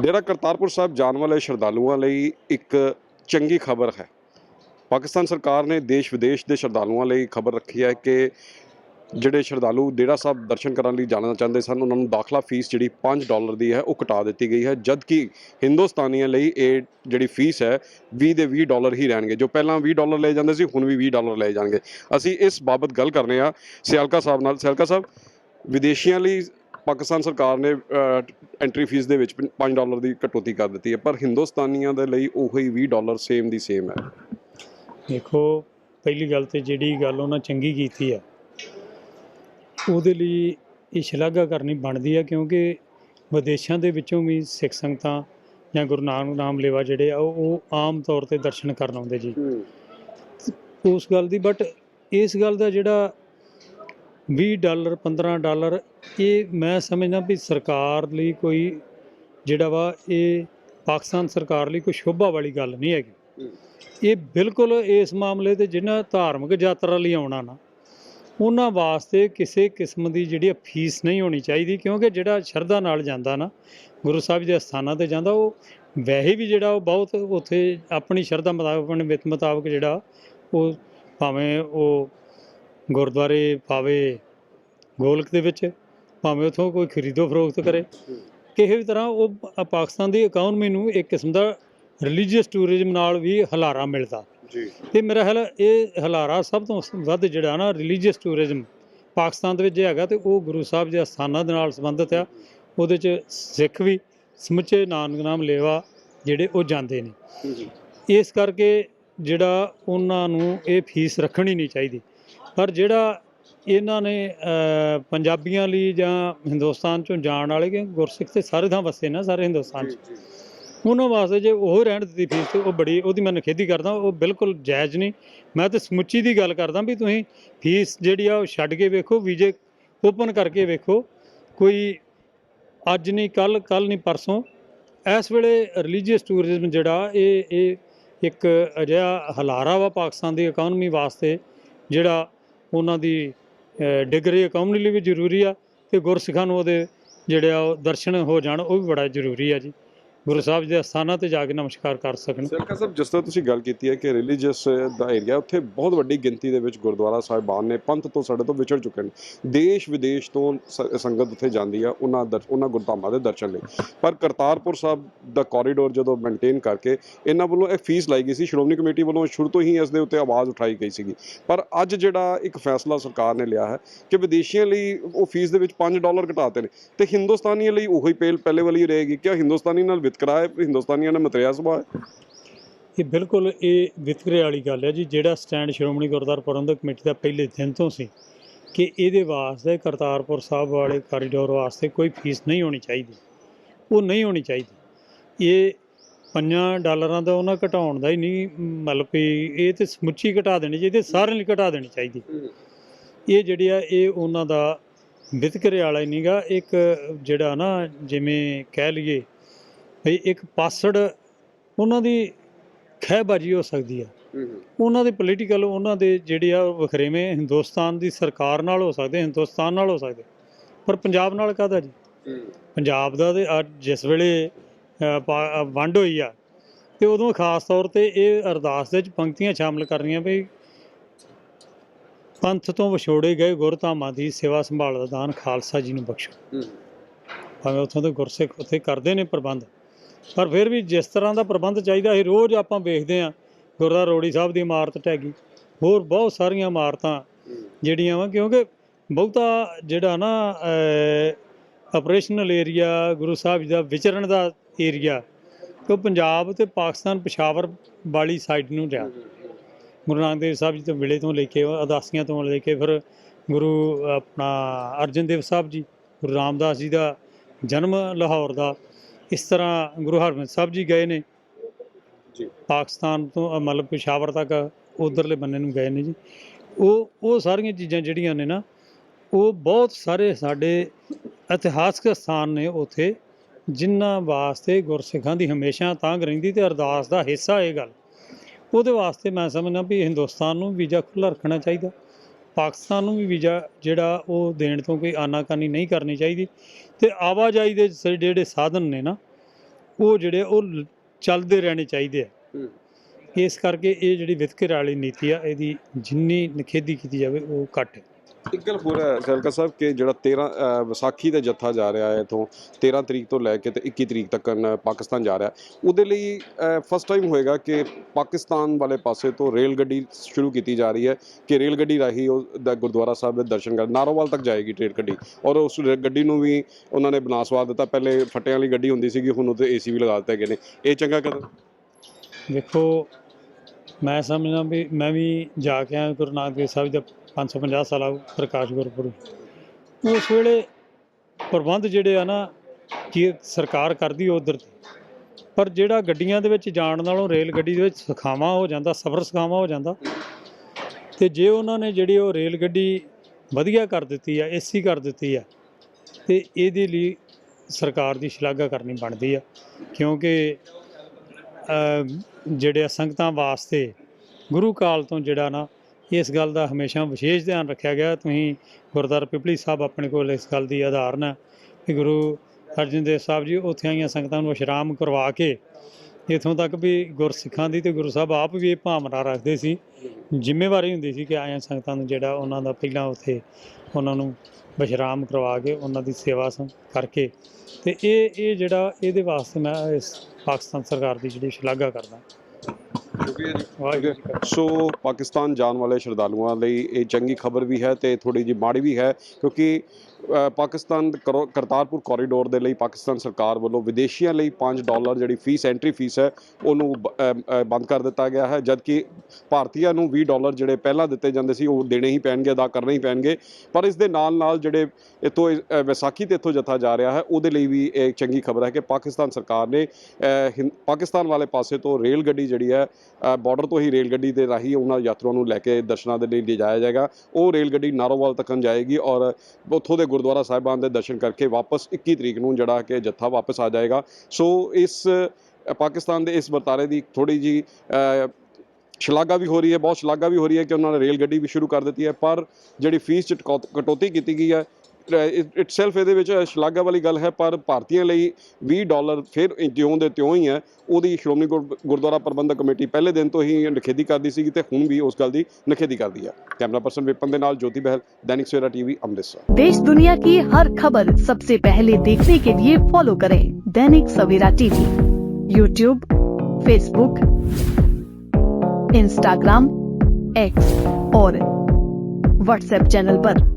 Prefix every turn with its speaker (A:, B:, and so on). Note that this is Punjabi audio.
A: ਡੇਰਾ ਕਰਤਾਰਪੁਰ ਸਾਹਿਬ ਜਾਣ ਵਾਲੇ ਸ਼ਰਧਾਲੂਆਂ ਲਈ ਇੱਕ ਚੰਗੀ ਖਬਰ ਹੈ। ਪਾਕਿਸਤਾਨ ਸਰਕਾਰ ਨੇ ਦੇਸ਼ ਵਿਦੇਸ਼ ਦੇ ਸ਼ਰਧਾਲੂਆਂ ਲਈ ਖਬਰ ਰੱਖੀ ਹੈ ਕਿ ਜਿਹੜੇ ਸ਼ਰਧਾਲੂ ਡੇਰਾ ਸਾਹਿਬ ਦਰਸ਼ਨ ਕਰਨ ਲਈ ਜਾਣਾ ਚਾਹੁੰਦੇ ਸਨ, ਉਹਨਾਂ ਨੂੰ ਦਾਖਲਾ ਫੀਸ ਜਿਹੜੀ 5 ਡਾਲਰ ਦੀ ਹੈ, ਉਹ ਘਟਾ ਦਿੱਤੀ ਗਈ ਹੈ, ਜਦਕਿ ਹਿੰਦੁਸਤਾਨੀਆਂ ਲਈ ਇਹ ਜਿਹੜੀ ਫੀਸ ਹੈ 20 ਦੇ 20 ਡਾਲਰ ਹੀ ਰਹਿਣਗੇ, ਜੋ ਪਹਿਲਾਂ 20 ਡਾਲਰ ਲਏ ਜਾਂਦੇ ਸੀ, ਹੁਣ ਵੀ 20 ਡਾਲਰ ਲਏ ਜਾਣਗੇ। ਅਸੀਂ ਇਸ ਬਾਬਤ ਗੱਲ ਕਰਨੇ ਆ। ਸਿਆਲਕਾ ਸਾਹਿਬ ਨਾਲ, ਸਿਆਲਕਾ ਸਾਹਿਬ, ਵਿਦੇਸ਼ੀਆਂ ਲਈ ਪਾਕਿਸਤਾਨ ਸਰਕਾਰ ਨੇ ਐਂਟਰੀ ਫੀਸ ਦੇ ਵਿੱਚ 5 ਡਾਲਰ ਦੀ ਕਟੌਤੀ ਕਰ ਦਿੱਤੀ ਹੈ ਪਰ ਹਿੰਦੁਸਤਾਨੀਆਂ ਦੇ ਲਈ ਉਹੀ 20 ਡਾਲਰ ਸੇਮ ਦੀ ਸੇਮ ਹੈ।
B: ਦੇਖੋ ਪਹਿਲੀ ਗੱਲ ਤੇ ਜਿਹੜੀ ਗੱਲ ਉਹਨਾਂ ਚੰਗੀ ਕੀਤੀ ਆ ਉਹਦੇ ਲਈ ਇਹ ਸ਼ਲਾਘਾ ਕਰਨੀ ਬਣਦੀ ਆ ਕਿਉਂਕਿ ਵਿਦੇਸ਼ਾਂ ਦੇ ਵਿੱਚੋਂ ਵੀ ਸਿੱਖ ਸੰਗਤਾਂ ਜਾਂ ਗੁਰੂ ਨਾਨਕ ਨਾਮ ਲੇਵਾ ਜਿਹੜੇ ਆ ਉਹ ਉਹ ਆਮ ਤੌਰ ਤੇ ਦਰਸ਼ਨ ਕਰਨ ਆਉਂਦੇ ਜੀ। ਉਸ ਗੱਲ ਦੀ ਬਟ ਇਸ ਗੱਲ ਦਾ ਜਿਹੜਾ 20 ਡਾਲਰ 15 ਡਾਲਰ, ਇਹ ਮੈਂ ਸਮਝਦਾ ਵੀ ਸਰਕਾਰ ਲਈ ਕੋਈ ਜਿਹੜਾ ਵਾ, ਇਹ ਪਾਕਿਸਤਾਨ ਸਰਕਾਰ ਲਈ ਕੋਈ ਸ਼ੋਭਾ ਵਾਲੀ ਗੱਲ ਨਹੀਂ ਹੈਗੀ। ਇਹ ਬਿਲਕੁਲ ਇਸ ਮਾਮਲੇ ਤੇ ਜਿਹਨਾਂ ਧਾਰਮਿਕ ਯਾਤਰਾ ਲਈ ਆਉਣਾ ਨਾ, ਉਹਨਾਂ ਵਾਸਤੇ ਕਿਸੇ ਕਿਸਮ ਦੀ ਜਿਹੜੀ ਆ ਫੀਸ ਨਹੀਂ ਹੋਣੀ ਚਾਹੀਦੀ, ਕਿਉਂਕਿ ਜਿਹੜਾ ਸ਼ਰਧਾ ਨਾਲ ਜਾਂਦਾ ਨਾ, ਗੁਰੂ ਸਾਹਿਬ ਦੇ ਅਸਥਾਨਾਂ ਤੇ ਜਾਂਦਾ, ਉਹ ਵੈਸੇ ਵੀ ਜਿਹੜਾ ਉਹ ਬਹੁਤ ਉੱਥੇ ਆਪਣੀ ਸ਼ਰਧਾ ਮੁਤਾਬਕ, ਆਪਣੇ ਮਿਤ ਮੁਤਾਬਕ ਜਿਹੜਾ, ਉਹ ਭਾਵੇਂ ਉਹ ਗੁਰਦੁਆਰੇ ਪਾਵੇ ਗੋਲਕ ਦੇ ਵਿੱਚ ਭਾਵੇਂ ਉਥੋਂ ਕੋਈ ਖਰੀਦੋ ਫਰੋਖਤ ਕਰੇ। ਕਿਸੇ ਵੀ ਤਰ੍ਹਾਂ ਉਹ ਪਾਕਿਸਤਾਨ ਦੀ ਇਕਨੋਮੀ ਨੂੰ ਇੱਕ ਕਿਸਮ ਦਾ ਰਿਲੀਜੀਅਸ ਟੂਰਿਜ਼ਮ ਨਾਲ ਵੀ ਹਲਾਰਾ ਮਿਲਦਾ।
A: ਜੀ।
B: ਤੇ ਮੇਰਾ ਖਿਆਲ ਇਹ ਹਲਾਰਾ ਸਭ ਤੋਂ ਵੱਧ ਜਿਹੜਾ ਨਾ ਰਿਲੀਜੀਅਸ ਟੂਰਿਜ਼ਮ ਪਾਕਿਸਤਾਨ ਦੇ ਵਿੱਚ ਜੇ ਹੈਗਾ ਤੇ ਉਹ ਗੁਰੂ ਸਾਹਿਬ ਦੇ ਸਥਾਨਾਂ ਦੇ ਨਾਲ ਸੰਬੰਧਿਤ ਆ। ਉਹਦੇ ਚ ਸਿੱਖ ਵੀ ਸਮੁੱਚੇ ਨਾਨਕ ਨਾਮ ਲੇਵਾ ਜਿਹੜੇ ਉਹ ਜਾਂਦੇ ਨੇ। ਇਸ ਕਰਕੇ ਜਿਹੜਾ ਉਹਨਾਂ ਨੂੰ ਇਹ ਫੀਸ ਰੱਖਣੀ ਨਹੀਂ ਚਾਹੀਦੀ। ਪਰ ਜਿਹੜਾ ਇਹਨਾਂ ਨੇ ਪੰਜਾਬੀਆਂ ਲਈ ਜਾਂ ਹਿੰਦੁਸਤਾਨ ਚੋਂ ਜਾਣ ਵਾਲੇ ਕਿ ਗੁਰਸਿੱਖ ਤੇ ਸਾਰੇ ਥਾਂ ਵਸੇ ਨਾ ਸਾਰੇ ਹਿੰਦੁਸਤਾਨ 'ਚ। ਉਹਨਾਂ ਵਾਸਤੇ ਜੇ ਉਹ ਰਹਿਣ ਦਿੱਤੀ ਫੀਸ ਤੇ ਉਹ ਬੜੀ ਉਹਦੀ ਮੈਂ ਨਿਖੇਧੀ ਕਰਦਾ ਉਹ ਬਿਲਕੁਲ ਜਾਇਜ਼ ਨਹੀਂ। ਮੈਂ ਤੇ ਸਮੁੱਚੀ ਦੀ ਗੱਲ ਕਰਦਾ ਵੀ ਤੁਸੀਂ ਫੀਸ ਜਿਹੜੀ ਆ ਉਹ ਛੱਡ ਕੇ ਵੇਖੋ ਵੀਜ਼ੇ ਓਪਨ ਕਰਕੇ ਵੇਖੋ। ਕੋਈ ਅੱਜ ਨਹੀਂ ਕੱਲ ਕੱਲ ਨਹੀਂ ਪਰਸੋਂ। ਇਸ ਵੇਲੇ ਰਿਲੀਜੀਅਸ ਟੂਰਿਜ਼ਮ ਜਿਹੜਾ ਇਹ ਇਹ ਇੱਕ ਅਜਿਹਾ ਹਲਾਰਾ ਵਾ ਪਾਕਿਸਤਾਨ ਦੀ ਇਕਨੋਮੀ ਵਾਸਤੇ ਜਿਹੜਾ ਉਹਨਾਂ ਦੀ ਡਿਗਰੀ ਇਕਨੋਮੀ ਲਈ ਵੀ ਜ਼ਰੂਰੀ ਆ ਤੇ ਗੁਰਸਿੱਖਾਂ ਨੂੰ ਉਹਦੇ ਜਿਹੜੇ ਆ ਉਹ ਦਰਸ਼ਨ ਹੋ ਜਾਣ, ਉਹ ਵੀ ਬੜਾ ਜ਼ਰੂਰੀ ਆ ਜੀ। ਗੁਰੂ ਸਾਹਿਬ ਦੇ ਅਸਥਾਨਾਂ ਤੇ ਜਾ ਕੇ ਨਮਸਕਾਰ ਕਰ ਸਕਣ।
A: ਸਿਲਕਾ ਸਾਹਿਬ, ਜਿਸ ਤਰ੍ਹਾਂ ਤੁਸੀਂ ਗੱਲ ਕੀਤੀ ਹੈ ਕਿ ਰਿਲੀਜੀਅਸ ਦਾ ਏਰੀਆ ਉੱਥੇ ਬਹੁਤ ਵੱਡੀ ਗਿਣਤੀ ਦੇ ਵਿੱਚ ਗੁਰਦੁਆਰਾ ਸਾਹਿਬਾਨ ਨੇ ਪੰਥ ਤੋਂ ਸਾਡੇ ਤੋਂ ਵਿਛੜ ਚੁੱਕੇ ਨੇ। ਦੇਸ਼ ਵਿਦੇਸ਼ ਤੋਂ ਸ- ਸੰਗਤ ਉੱਥੇ ਜਾਂਦੀ ਆ, ਉਹਨਾਂ ਦਰ, ਉਹਨਾਂ ਗੁਰਧਾਮਾਂ ਦੇ ਦਰਸ਼ਨ ਲਈ। ਪਰ ਕਰਤਾਰਪੁਰ ਸਾਹਿਬ ਦਾ ਕੋਰੀਡੋਰ ਜਦੋਂ ਮੇਨਟੇਨ ਕਰਕੇ ਇਹਨਾਂ ਵੱਲੋਂ ਇਹ ਫੀਸ ਲਾਈ ਗਈ ਸੀ, ਸ਼੍ਰੋਮਣੀ ਕਮੇਟੀ ਵੱਲੋਂ ਸ਼ੁਰੂ ਤੋਂ ਹੀ ਇਸ ਦੇ ਉੱਤੇ ਆਵਾਜ਼ ਉਠਾਈ ਗਈ ਸੀਗੀ। ਪਰ ਅੱਜ ਜਿਹੜਾ ਇੱਕ ਫੈਸਲਾ ਸਰਕਾਰ ਨੇ ਲਿਆ ਹੈ ਕਿ ਵਿਦੇਸ਼ੀਆਂ ਲਈ ਉਹ ਫੀਸ ਦੇ ਵਿੱਚ 5 ਡਾਲਰ ਘਟਾਤੇ ਨੇ। ਤੇ ਹਿੰਦੁਸਤਾਨੀਆਂ ਲਈ ਉਹੀ ਪੇਲ ਪਹਿਲੇ ਵਾਲੀ ਰਹੇਗੀ। ਕਿ ਹਿੰਦੁਸਤਾਨੀ ਨਾਲ ਵਿਤਕਰਾ ਹੈ ਹਿੰਦੁਸਤਾਨੀਆਂ ਨੇ ਮਤਰਿਆ ਸੁਭਾਅ ਹੈ
B: ਇਹ ਬਿਲਕੁਲ ਇਹ ਵਿਤਕਰੇ ਵਾਲੀ ਗੱਲ ਹੈ ਜੀ, ਜਿਹੜਾ ਸਟੈਂਡ ਸ਼੍ਰੋਮਣੀ ਗੁਰਦੁਆਰਾ ਪ੍ਰਬੰਧਕ ਕਮੇਟੀ ਦਾ ਪਹਿਲੇ ਦਿਨ ਤੋਂ ਸੀ ਕਿ ਇਹਦੇ ਵਾਸਤੇ ਕਰਤਾਰਪੁਰ ਸਾਹਿਬ ਵਾਲੇ ਕੋਰੀਡੋਰ ਵਾਸਤੇ ਕੋਈ ਫੀਸ ਨਹੀਂ ਹੋਣੀ ਚਾਹੀਦੀ। ਉਹ ਨਹੀਂ ਹੋਣੀ ਚਾਹੀਦੀ। ਇਹ ਪੰਜਾਂ ਡਾਲਰਾਂ ਦਾ ਉਹਨਾਂ ਘਟਾਉਣ ਦਾ ਹੀ ਨਹੀਂ, ਮਤਲਬ ਕਿ ਇਹ ਤੇ ਸਮੁੱਚੀ ਘਟਾ ਦੇਣੀ ਚਾਹੀਦੀ, ਸਾਰਿਆਂ ਲਈ ਘਟਾ ਦੇਣੀ ਚਾਹੀਦੀ। ਇਹ ਜਿਹੜੀ ਆ, ਇਹ ਉਹਨਾਂ ਦਾ ਵਿਤਕਰੇ ਵਾਲਾ ਹੀ ਨਹੀਂਗਾ ਇੱਕ ਜਿਹੜਾ ਨਾ, ਜਿਵੇਂ ਕਹਿ ਲਈਏ ਵੀ ਇੱਕ ਪਾਸੜ ਉਹਨਾਂ ਦੀ ਖਹਿਬਾਜੀ ਹੋ ਸਕਦੀ ਆ। ਉਹਨਾਂ ਦੇ ਪੋਲੀਟੀਕਲ ਉਹਨਾਂ ਦੇ ਜਿਹੜੇ ਆ ਵਖਰੇਵੇਂ ਹਿੰਦੁਸਤਾਨ ਦੀ ਸਰਕਾਰ ਨਾਲ ਹੋ ਸਕਦੇ ਹਿੰਦੁਸਤਾਨ ਨਾਲ ਹੋ ਸਕਦੇ। ਪਰ ਪੰਜਾਬ ਨਾਲ ਕਾਹਦਾ ਜੀ? ਪੰਜਾਬ ਦਾ ਤੇ ਅੱਜ ਜਿਸ ਵੇਲੇ ਵੰਡ ਹੋਈ ਆ ਤੇ ਉਦੋਂ ਖਾਸ ਤੌਰ ਤੇ ਇਹ ਅਰਦਾਸ ਦੇ ਵਿੱਚ ਪੰਕਤੀਆਂ ਸ਼ਾਮਲ ਕਰਨੀਆਂ ਵੀ ਪੰਥ ਤੋਂ ਵਿਛੋੜੇ ਗਏ ਗੁਰਧਾਮਾਂ ਦੀ ਸੇਵਾ ਸੰਭਾਲ ਦਾ ਦਾਨ ਖਾਲਸਾ ਜੀ ਨੂੰ ਬਖਸ਼ੋ। ਭਾਵੇਂ ਉੱਥੋਂ ਦੇ ਗੁਰਸਿੱਖ ਉੱਥੇ ਕਰਦੇ ਨੇ ਪ੍ਰਬੰਧ ਪਰ ਫਿਰ ਵੀ ਜਿਸ ਤਰ੍ਹਾਂ ਦਾ ਪ੍ਰਬੰਧ ਚਾਹੀਦਾ ਸੀ, ਰੋਜ਼ ਆਪਾਂ ਵੇਖਦੇ ਹਾਂ ਗੁਰਦੁਆਰਾ ਰੋੜੀ ਸਾਹਿਬ ਦੀ ਇਮਾਰਤ ਢਹਿ ਹੋਰ ਬਹੁਤ ਸਾਰੀਆਂ ਇਮਾਰਤਾਂ ਜਿਹੜੀਆਂ ਵਾ, ਕਿਉਂਕਿ ਬਹੁਤਾ ਜਿਹੜਾ ਨਾ ਆਪਰੇਸ਼ਨਲ ਏਰੀਆ, ਗੁਰੂ ਸਾਹਿਬ ਜੀ ਦਾ ਵਿਚਰਨ ਦਾ ਏਰੀਆ ਉਹ ਪੰਜਾਬ ਤੇ ਪਾਕਿਸਤਾਨ ਪਸ਼ਾਵਰ ਵਾਲੀ ਸਾਈਡ ਨੂੰ ਰਿਹਾ ਗੁਰੂ ਨਾਨਕ ਦੇਵ ਸਾਹਿਬ ਜੀ ਤੋਂ ਵੇਲੇ ਤੋਂ ਲੈ ਕੇ, ਅਦਾਸੀਆਂ ਤੋਂ ਲੈ ਕੇ ਫਿਰ ਗੁਰੂ, ਆਪਣਾ ਅਰਜਨ ਦੇਵ ਸਾਹਿਬ ਜੀ, ਗੁਰੂ ਰਾਮਦਾਸ ਜੀ ਦਾ ਜਨਮ ਲਾਹੌਰ ਦਾ। ਇਸ ਤਰ੍ਹਾਂ ਗੁਰੂ ਹਰਗੋਬਿੰਦ ਸਾਹਿਬ ਜੀ ਗਏ ਨੇ।
A: ਜੀ।
B: ਪਾਕਿਸਤਾਨ ਤੋਂ ਮਤਲਬ ਪਿਸ਼ਾਵਰ ਤੱਕ ਉਧਰਲੇ ਬੰਨੇ ਨੂੰ ਗਏ ਨੇ ਜੀ। ਉਹ ਉਹ ਸਾਰੀਆਂ ਚੀਜ਼ਾਂ ਜਿਹੜੀਆਂ ਨੇ ਨਾ ਉਹ ਬਹੁਤ ਸਾਰੇ ਸਾਡੇ ਇਤਿਹਾਸਕ ਸਥਾਨ ਨੇ ਉਥੇ ਜਿਨ੍ਹਾਂ ਵਾਸਤੇ ਗੁਰਸਿੱਖਾਂ ਦੀ ਹਮੇਸ਼ਾ ਤਾਂਗ ਰਹਿੰਦੀ ਤੇ ਅਰਦਾਸ ਦਾ ਹਿੱਸਾ ਇਹ ਗੱਲ। ਉਹਦੇ ਵਾਸਤੇ ਮੈਂ ਸਮਝਦਾ ਵੀ ਹਿੰਦੁਸਤਾਨ ਨੂੰ ਵੀਜ਼ਾ ਖੁੱਲ੍ਹਾ ਰੱਖਣਾ ਚਾਹੀਦਾ। ਪਾਕਿਸਤਾਨ ਨੂੰ ਵੀ ਵੀਜ਼ਾ ਜਿਹੜਾ ਉਹ ਦੇਣ ਤੋਂ ਕੋਈ ਆਨਾਕਾਨੀ ਨਹੀਂ ਕਰਨੀ ਚਾਹੀਦੀ। ਤੇ ਆਵਾਜਾਈ ਦੇ ਜਿਹੜੇ ਸਾਧਨ ਨੇ ਨਾ ਉਹ ਜਿਹੜੇ ਉਹ ਚੱਲਦੇ ਰਹਿਣੇ ਚਾਹੀਦੇ ਆ। ਇਸ ਕਰਕੇ ਇਹ ਜਿਹੜੀ ਵਿਤਕਰੇ ਵਾਲੀ ਨੀਤੀ ਆ ਇਹਦੀ ਜਿੰਨੀ ਨਿਖੇਧੀ ਕੀਤੀ ਜਾਵੇ ਉਹ ਘੱਟ ਹੈ।
A: ਇੱਕ ਗੱਲ ਹੋਰ ਹੈ। ਸੈਲਕਾ ਸਾਹਿਬ ਕਿ ਜਿਹੜਾ 13 ਵਿਸਾਖੀ ਦਾ ਜੱਥਾ ਜਾ ਰਿਹਾ ਹੈ ਇਥੋਂ 13 ਤਰੀਕ ਤੋਂ ਲੈ ਕੇ ਤੇ 21 ਤਰੀਕ ਤੱਕ ਪਾਕਿਸਤਾਨ ਜਾ ਰਿਹਾ ਉਹਦੇ ਲਈ ਫਸਟ ਟਾਈਮ ਹੋਏਗਾ ਕਿ ਪਾਕਿਸਤਾਨ ਵਾਲੇ ਪਾਸੇ ਤੋਂ ਰੇਲ ਗੱਡੀ ਸ਼ੁਰੂ ਕੀਤੀ ਜਾ ਰਹੀ ਹੈ ਕਿ ਰੇਲ ਗੱਡੀ ਰਾਹੀਂ ਉਹ ਗੁਰਦੁਆਰਾ ਸਾਹਿਬ ਦੇ ਦਰਸ਼ਨ ਕਰ ਨਾਰੋਵਾਲ ਤੱਕ ਜਾਏਗੀ ਟ੍ਰੇਨ ਗੱਡੀ ਔਰ ਉਸ ਰੇ- ਗੱਡੀ ਨੂੰ ਵੀ ਉਹਨਾਂ ਨੇ ਬਣਾ ਸਵਾਰ ਦਿੱਤਾ। ਪਹਿਲੇ ਫੱਟਿਆਂ ਵਾਲੀ ਗੱਡੀ ਹੁੰਦੀ ਸੀਗੀ, ਹੁਣ ਉਹਤੇ ਏਸੀ ਵੀ ਲਗਾ ਦਿੱਤੇ ਗਏ ਨੇ। ਇਹ ਚੰਗਾ ਕਦਮ?
B: ਦੇਖੋ, ਮੈਂ ਸਮਝਦਾ ਵੀ ਮੈਂ ਵੀ ਜਾ ਕੇ ਆਇਆ ਗੁਰੂ ਨਾਨਕ ਦੇਵ ਸਾਹਿਬ ਦਾ 550 ਸਾਲਾ ਪ੍ਰਕਾਸ਼ ਗੁਰਪੁਰਬ। ਉਸ ਵੇਲੇ ਪ੍ਰਬੰਧ ਜਿਹੜੇ ਆ ਨਾ ਕਿ ਸਰਕਾਰ ਕਰਦੀ ਉਧਰ ਪਰ ਜਿਹੜਾ ਗੱਡੀਆਂ ਦੇ ਵਿੱਚ ਜਾਣ ਨਾਲੋਂ ਰੇਲ ਗੱਡੀ ਦੇ ਵਿੱਚ ਸਖਾਵਾ ਹੋ ਜਾਂਦਾ ਸਫ਼ਰ ਸਖਾਵਾ ਹੋ ਜਾਂਦਾ ਤੇ ਜੇ ਉਹਨਾਂ ਨੇ ਜਿਹੜੀ ਉਹ ਰੇਲ ਗੱਡੀ ਵਧੀਆ ਕਰ ਦਿੱਤੀ ਆ ਏਸੀ ਕਰ ਦਿੱਤੀ ਆ ਤੇ ਇਹਦੇ ਲਈ ਸਰਕਾਰ ਦੀ ਸ਼ਲਾਘਾ ਕਰਨੀ ਬਣਦੀ ਆ। ਕਿਉਂਕਿ ਅ, ਜਿਹੜੇ ਸੰਗਤਾਂ ਵਾਸਤੇ ਗੁਰੂ ਕਾਲ ਤੋਂ ਜਿਹੜਾ ਨਾ ਇਸ ਗੱਲ ਦਾ ਹਮੇਸ਼ਾ ਵਿਸ਼ੇਸ਼ ਧਿਆਨ ਰੱਖਿਆ ਗਿਆ। ਤੁਸੀਂ ਗੁਰਦੁਆਰਾ ਪਿਪਲੀ ਸਾਹਿਬ ਆਪਣੇ ਕੋਲ ਇਸ ਗੱਲ ਦੀ ਆਧਾਰਨ ਹੈ ਕਿ ਗੁਰੂ ਅਰਜਨ ਦੇਵ ਸਾਹਿਬ ਜੀ ਉੱਥੇ ਆਈਆਂ ਸੰਗਤਾਂ ਨੂੰ ਇਸ਼ਰਾਮ ਕਰਵਾ ਕੇ ਇਥੋਂ ਤੱਕ ਵੀ ਗੁਰਸਿੱਖਾਂ ਦੀ ਤੇ ਗੁਰੂ ਸਾਹਿਬ ਆਪ ਵੀ ਇਹ ਭਾਵਨਾ ਰੱਖਦੇ ਸੀ। ਜ਼ਿੰਮੇਵਾਰੀ ਹੁੰਦੀ ਸੀ ਕਿ ਆਈਆਂ ਸੰਗਤਾਂ ਨੂੰ ਜਿਹੜਾ ਉਹਨਾਂ ਦਾ ਪਹਿਲਾਂ ਉੱਥੇ ਉਹਨਾਂ ਨੂੰ ਵਿਸ਼ਰਾਮ ਕਰਵਾ ਕੇ ਉਹਨਾਂ ਦੀ ਸੇਵਾ ਸੰ- ਕਰਕੇ ਤੇ ਇਹ ਇਹ ਜਿਹੜਾ ਇਹਦੇ ਵਾਸਤੇ ਮੈਂ ਇਸ ਪਾਕਿਸਤਾਨ ਸਰਕਾਰ ਦੀ ਜਿਹੜੀ ਸ਼ਲਾਘਾ ਕਰਦਾ।
A: ਸੋ ਪਾਕਿਸਤਾਨ ਜਾਣ ਵਾਲੇ ਸ਼ਰਧਾਲੂਆਂ ਲਈ ਇਹ ਚੰਗੀ ਖਬਰ ਵੀ ਹੈ ਤੇ ਥੋੜੀ ਜਿਹੀ ਮਾੜੀ ਵੀ ਹੈ ਕਿਉਂਕਿ ਪਾਕਿਸਤਾਨ ਕਰੋ- ਕਰਤਾਰਪੁਰ ਕੋਰੀਡੋਰ ਦੇ ਲਈ ਪਾਕਿਸਤਾਨ ਸਰਕਾਰ ਵੱਲੋਂ ਵਿਦੇਸ਼ੀਆਂ ਲਈ 5 ਡਾਲਰ ਜਿਹੜੀ ਫੀਸ ਐਂਟਰੀ ਫੀਸ ਹੈ, ਉਹਨੂੰ ਬ- ਬੰਦ ਕਰ ਦਿੱਤਾ ਗਿਆ ਹੈ। ਜਦਕਿ ਭਾਰਤੀਆਂ ਨੂੰ 20 ਡਾਲਰ ਜਿਹੜੇ ਪਹਿਲਾਂ ਦਿੱਤੇ ਜਾਂਦੇ ਸੀ, ਉਹ ਦੇਣੇ ਹੀ ਪੈਣਗੇ, ਅਦਾ ਕਰਨੇ ਹੀ ਪੈਣਗੇ। ਪਰ ਇਸ ਦੇ ਨਾਲ ਨਾਲ ਜਿਹੜੇ ਇਥੋਂ ਵਿਸਾਖੀ ਤੇ ਇਥੋਂ ਜਥਾ ਜਾ ਰਿਹਾ ਹੈ, ਉਹਦੇ ਲਈ ਵੀ ਇਹ ਚੰਗੀ ਖਬਰ ਹੈ ਕਿ ਪਾਕਿਸਤਾਨ ਸਰਕਾਰ ਨੇ ਹਿੰ- ਪਾਕਿਸਤਾਨ ਵਾਲੇ ਪਾਸੇ ਤੋਂ ਰੇਲ ਗੱਡੀ ਜਿਹੜੀ ਹੈ ਬਾਰਡਰ ਤੋਂ ਹੀ ਰੇਲ ਗੱਡੀ ਦੇ ਰਾਹੀਂ ਉਹਨਾਂ ਯਾਤਰੂਆਂ ਨੂੰ ਲੈ ਕੇ ਦਰਸ਼ਨਾਂ ਦੇ ਲਈ ਲਿਜਾਇਆ ਜਾਏਗਾ। ਉਹ ਰੇਲ ਗੱਡੀ ਨਾਰੋਵਾਲ ਤੱਕ ਜਾਏਗੀ ਔਰ ਉੱਥੋਂ ਦੇ ਗੁਰਦੁਆਰਾ ਸਾਹਿਬਾਨ ਦੇ ਦਰਸ਼ਨ ਕਰਕੇ ਵਾਪਸ 21 ਤਰੀਕ ਨੂੰ ਜਿਹੜਾ ਕਿ ਜੱਥਾ ਵਾਪਸ ਆ ਜਾਏਗਾ। ਸੋ ਇਸ ਪਾਕਿਸਤਾਨ ਦੇ ਇਸ ਵਰਤਾਰੇ ਦੀ ਥੋੜੀ ਜੀ ਸ਼ਲਾਘਾ ਵੀ ਹੋ ਰਹੀ ਹੈ, ਬਹੁਤ ਸ਼ਲਾਘਾ ਵੀ ਹੋ ਰਹੀ ਹੈ ਕਿ ਉਹਨਾਂ ਨੇ ਰੇਲ ਗੱਡੀ ਵੀ ਸ਼ੁਰੂ ਕਰ ਦਿੱਤੀ ਹੈ। ਪਰ ਜਿਹੜੀ ਫੀਸ ਚ ਟਕੌ- ਕਟੌਤੀ ਕੀਤੀ ਗਈ ਹੈ ਇਟਸੈਲਫ ਇਹਦੇ ਵਿੱਚ ਸ਼ਲਾਘਾ ਵਾਲੀ ਗੱਲ ਹੈ ਪਰ ਭਾਰਤੀਆਂ ਲਈ 20 ਡਾਲਰ ਫਿਰ ਜਿਉਂ ਦੇ ਤਿਉਂ ਹੀ ਹੈ ਉਹਦੀ ਸ਼੍ਰੋਮਣੀ ਗੁਰ- ਗੁਰਦੁਆਰਾ ਪ੍ਰਬੰਧਕ ਕਮੇਟੀ ਪਹਿਲੇ ਦਿਨ ਤੋਂ ਹੀ ਨਿਖੇਧੀ ਕਰਦੀ ਸੀ ਤੇ ਹੁਣ ਵੀ ਉਸ ਗੱਲ ਦੀ ਨਿਖੇਧੀ ਕਰਦੀ ਹੈ ਕੈਮਰਾ ਪਰਸਨ ਵਿਪਨ ਦੇ ਨਾਲ ਜੋਤੀ ਬਹਿਲ ਦੈਨਿਕ ਸਵੇਰਾ ਟੀਵੀ ਅੰਮ੍ਰਿਤਸਰ
C: देश दुनिया की हर खबर सबसे पहले देखने के लिए फॉलो करें Dainik Savera TV YouTube Facebook Instagram X और व्हाट्सएप चैनल पर।